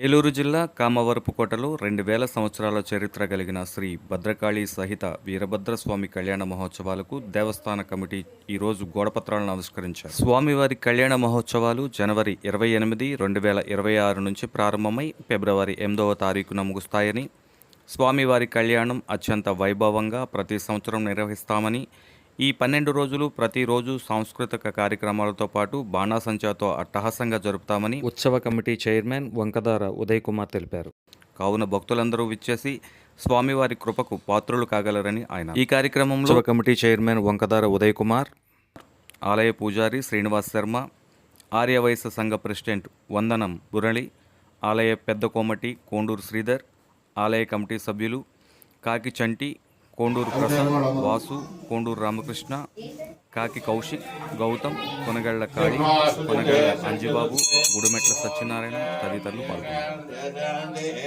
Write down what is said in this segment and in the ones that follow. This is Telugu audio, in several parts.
ఏలూరు జిల్లా కామవరపుకోటలో రెండు వేల సంవత్సరాల చరిత్ర కలిగిన శ్రీ భద్రకాళి సహిత వీరభద్రస్వామి కళ్యాణ మహోత్సవాలకు దేవస్థాన కమిటీ ఈరోజు గోడపత్రాలను ఆవిష్కరించారు. స్వామివారి కళ్యాణ మహోత్సవాలు జనవరి ఇరవై ఎనిమిది రెండు వేల ఇరవై ఆరు నుంచి ప్రారంభమై ఫిబ్రవరి ఎనిమిదవ తారీఖున ముగుస్తాయని స్వామివారి కళ్యాణం అత్యంత వైభవంగా ప్రతి సంవత్సరం నిర్వహిస్తామని ఈ పన్నెండు రోజులు ప్రతిరోజు సాంస్కృతిక కార్యక్రమాలతో పాటు బాణాసంచాతో అట్టహాసంగా జరుపుతామని ఉత్సవ కమిటీ చైర్మన్ వంకదార ఉదయ్ కుమార్ తెలిపారు. కావున భక్తులందరూ విచ్చేసి స్వామివారి కృపకు పాత్రులు కాగలరని ఆయన. ఈ కార్యక్రమంలో ఉత్సవ కమిటీ చైర్మన్ వంకదార ఉదయ్ కుమార్ ఆలయ పూజారి శ్రీనివాస్ శర్మ ఆర్యవైశ్య సంఘ ప్రెసిడెంట్ వందనం మురళి ఆలయ పెద్ద కోమటి కోండూరు శ్రీధర్ ఆలయ కమిటీ సభ్యులు కాకి చంటి కోండూరు ప్రసాద్ వాసు కోండూరు రామకృష్ణ కాకి కౌశిక్ గౌతమ్ కొనగళ్ళ కాళి కొనగళ్ళ అంజిబాబు గుడిమెట్ల సత్యనారాయణ తదితరులు పాల్గొన్నారు.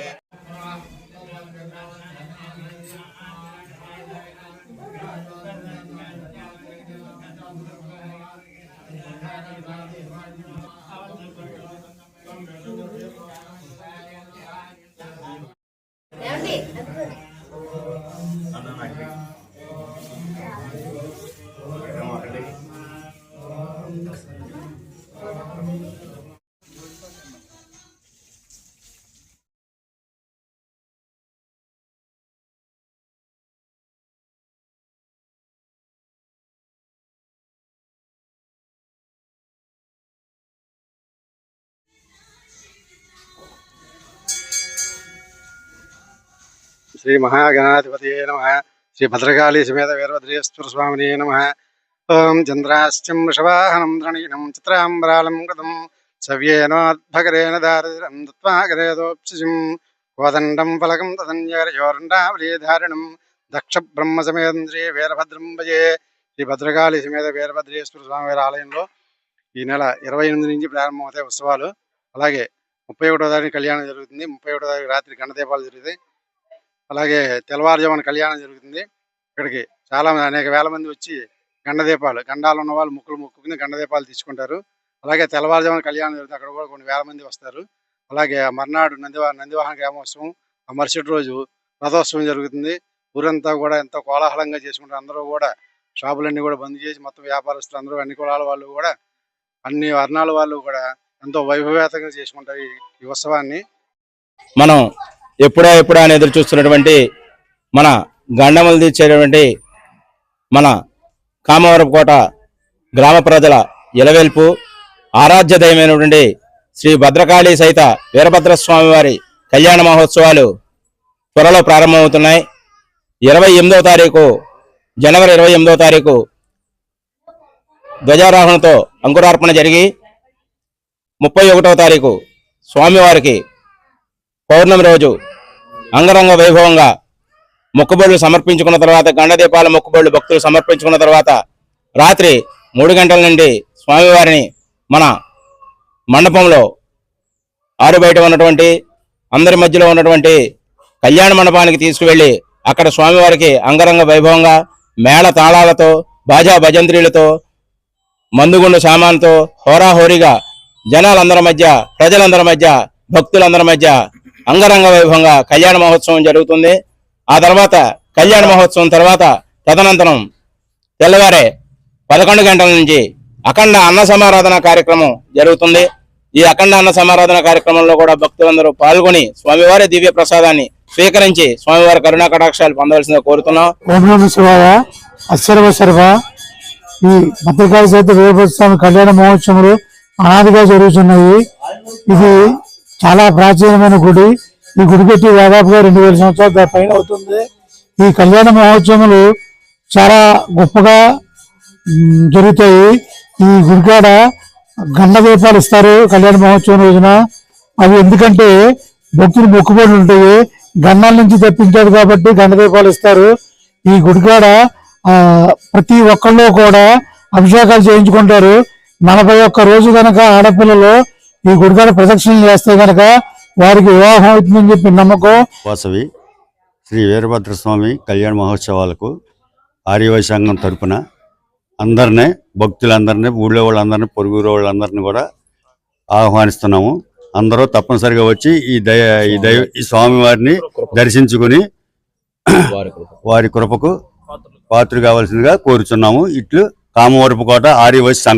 Ananagri. శ్రీ మహాగణాధిపతి నమ శ్రీ భద్రకాళీ సమేత వీరభద్రేశ్వర స్వామినే నమ ఓం చంద్రాశ్చం వృషవాహనం ద్రణీనం చిత్రాంబరాళం కృతం సవ్యేనోద్భకరేణ దారిద్రం దత్వాగరేదోప్సిజం కోదండం ఫలకం తదన్యోరండావలీధారణం దక్ష బ్రహ్మ సమేంద్రియ వీరభద్రం భజే శ్రీ భద్రకాళి సమేత వీరభద్రేశ్వర స్వామి వారి ఆలయంలో ఈ నెల ఇరవై ఎనిమిది నుంచి ప్రారంభమవుతాయి ఉత్సవాలు. అలాగే ముప్పై ఒకటో తారీఖు కళ్యాణం జరుగుతుంది. ముప్పై ఒకటో తారీఖు రాత్రి గణదీపాలు జరుగుతాయి. అలాగే తెల్లవారుజామున కళ్యాణం జరుగుతుంది. ఇక్కడికి చాలా అనేక వేల మంది వచ్చి గండదీపాలు గండాలు ఉన్న వాళ్ళు ముక్కులు ముక్కుని గండదీపాలు తీసుకుంటారు. అలాగే తెల్లవారుజామున కళ్యాణం జరుగుతుంది. అక్కడ కూడా కొన్ని వేల మంది వస్తారు. అలాగే మర్నాడు నందివా నందివాహన గ్రామోత్సవం ఆ మరుసటి రోజు రథోత్సవం జరుగుతుంది. ఊరంతా కూడా ఎంతో కోలాహలంగా చేసుకుంటారు. అందరూ కూడా షాపులన్నీ కూడా బంద్ చేసి మొత్తం వ్యాపారస్తులు అందరూ అన్ని కులాల వాళ్ళు కూడా అన్ని వర్ణాల వాళ్ళు కూడా ఎంతో వైభవేతంగా చేసుకుంటారు ఈ ఉత్సవాన్ని. మనం ఎప్పుడా ఎప్పుడా అని ఎదురు చూస్తున్నటువంటి మన గండములు తీర్చేటువంటి మన కామవరపుకోట గ్రామ ప్రజల ఎలవేల్పు ఆరాధ్య దైవమైనటువంటి శ్రీ భద్రకాళి సహిత వీరభద్రస్వామి వారి కళ్యాణ మహోత్సవాలు త్వరలో ప్రారంభమవుతున్నాయి. ఇరవై ఎనిమిదవ తారీఖు జనవరి ఇరవై ఎనిమిదవ తారీఖు ధ్వజారోహణతో అంకురార్పణ జరిగి ముప్పై ఒకటవ తారీఖు స్వామివారికి పౌర్ణమి రోజు అంగరంగ వైభవంగా మొక్కుబడులు సమర్పించుకున్న తర్వాత గండదీపాల మొక్కుబడులు భక్తులు సమర్పించుకున్న తర్వాత రాత్రి మూడు గంటల నుండి స్వామివారిని మన మండపంలో ఆరు బయట ఉన్నటువంటి అందరి మధ్యలో ఉన్నటువంటి కళ్యాణ మండపానికి తీసుకువెళ్ళి అక్కడ స్వామివారికి అంగరంగ వైభవంగా మేళ తాళాలతో బాజా భజంత్రీలతో మందుగుండు సామాన్తో హోరాహోరీగా జనాలందరి మధ్య ప్రజలందరి మధ్య భక్తులందరి మధ్య అంగరంగ వైభవంగా కళ్యాణ మహోత్సవం జరుగుతుంది. ఆ తర్వాత కళ్యాణ మహోత్సవం తర్వాత తదనంతరం తెల్లవారే పదకొండు గంటల నుంచి అఖండ అన్న సమారాధన కార్యక్రమం జరుగుతుంది. ఈ అఖండ అన్న సమారాధన కార్యక్రమంలో కూడా భక్తులందరూ పాల్గొని స్వామివారి దివ్య ప్రసాదాన్ని స్వీకరించి స్వామివారి కరుణా కటాక్షాలు పొందవలసిందిగా కోరుతున్నాం. శివాయ. శర్వ ఈ భద్రకాళి కళ్యాణ మహోత్సవాలు అనాదిగా జరుగుతున్నాయి. ఇది చాలా ప్రాచీనమైన గుడి. ఈ గుడి పెట్టి దాదాపుగా రెండు వేల సంవత్సరాల పైన అవుతుంది. ఈ కళ్యాణ మహోత్సవాలు చాలా గొప్పగా జరుగుతాయి. ఈ గుడికాడ గండ దీపాలు ఇస్తారు కళ్యాణ మహోత్సవం రోజున. అవి ఎందుకంటే భక్తులు మొక్కుబడి ఉంటాయి. గన్నాల నుంచి తెప్పించారు కాబట్టి గండ దీపాలు ఇస్తారు. ఈ గుడికాడ ప్రతి ఒక్కళ్ళు కూడా అభిషేకాలు చేయించుకుంటారు. నలభై ఒక్క రోజు కనుక ఆడపిల్లలు ఈ గుడికాడ ప్రదక్షిణ చేస్తే కనుక వారికి వివాహం అవుతుందని చెప్పి నమ్మకం. వాసవి శ్రీ వీరభద్ర స్వామి కళ్యాణ మహోత్సవాలకు ఆర్యవై సంఘం తరపున అందరినీ భక్తులందరినీ ఊళ్ళో వాళ్ళందరినీ పొరుగురు వాళ్ళందరినీ కూడా ఆహ్వానిస్తున్నాము. అందరూ తప్పనిసరిగా వచ్చి ఈ దయ ఈ దైవ ఈ స్వామివారిని దర్శించుకుని వారి కృపకు పాత్ర కావాల్సిందిగా కోరుచున్నాము. ఇట్లు కామవరపు కోట ఆర్యవైశ్య సంఘం.